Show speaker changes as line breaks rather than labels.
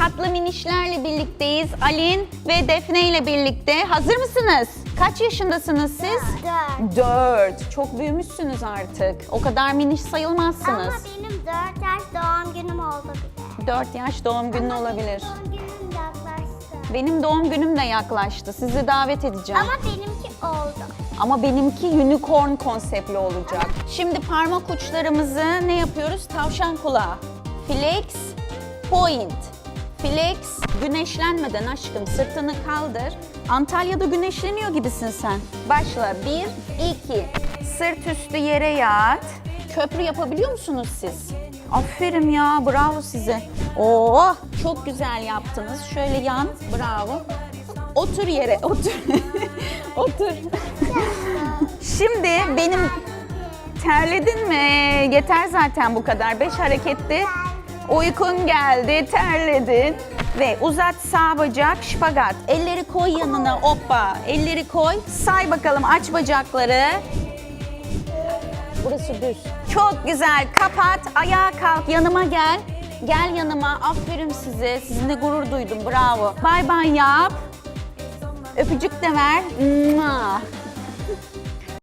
tatlı minişlerle birlikteyiz. Alin ve Defne ile birlikte. Hazır mısınız? Kaç yaşındasınız siz?
Dört.
Dört. Çok büyümüşsünüz artık. O kadar miniş sayılmazsınız.
Ama benim dört yaş doğum günüm oldu bile.
4 yaş doğum günü olabilir.
Doğum günüm yaklaştı.
Benim doğum günüm de yaklaştı. Sizi davet edeceğim.
Ama benimki oldu.
Ama benimki unicorn konseptli olacak. Şimdi parmak uçlarımızı ne yapıyoruz? Tavşan kulağı. Flex point. Flex güneşlenmeden aşkım sırtını kaldır. Antalya'da güneşleniyor gibisin sen. Başla. Bir, iki. Sırt üstü yere yat. Köprü yapabiliyor musunuz siz? Aferin ya, bravo size. Oo, çok güzel yaptınız. Şöyle yan, bravo. Otur yere, otur. otur. Şimdi benim terledin mi? Yeter zaten bu kadar. Beş harekette uykun geldi, terledin. Ve uzat sağ bacak, şpagat. Elleri koy yanına, hoppa. Elleri koy. Say bakalım, aç bacakları. Burası düz. Çok güzel. Kapat, ayağa kalk, yanıma gel. Gel yanıma. Aferin size. Sizinle gurur duydum. Bravo. Bay bay yap. Öpücük de ver. Mua.